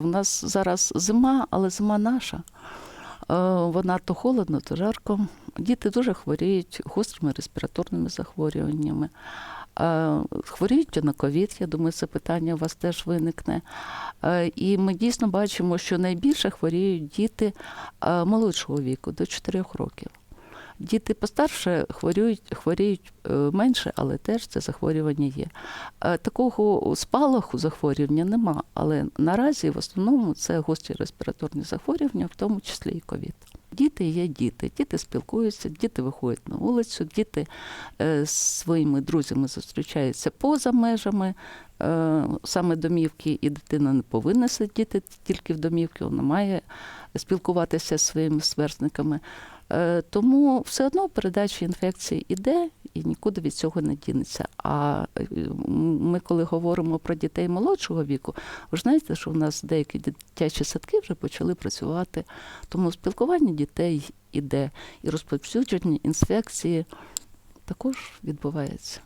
У нас зараз зима, але зима наша. Е, Вона то холодно, то жарко. Діти дуже хворіють гострими респіраторними захворюваннями. Е, Хворіють на ковід, я думаю, це питання у вас теж виникне. Е, І ми дійсно бачимо, що найбільше хворіють діти молодшого віку до 4 років. Діти постарше хворіють, хворіють е, менше, але теж це захворювання є. Е, Такого спалаху захворювання нема, але наразі в основному це гострі респіраторні захворювання, в тому числі і ковід. Діти є діти, діти спілкуються, діти виходять на вулицю, діти е, з своїми друзями зустрічаються поза межами саме домівки, і дитина не повинна сидіти тільки в домівці, вона має спілкуватися зі своїми сверстниками. Е, Тому все одно передача інфекції іде і нікуди від цього не дінеться. А е, ми, коли говоримо про дітей молодшого віку, ви ж знаєте, що у нас деякі дитячі садки вже почали працювати, тому спілкування дітей іде, і розповсюдження інфекції також відбувається.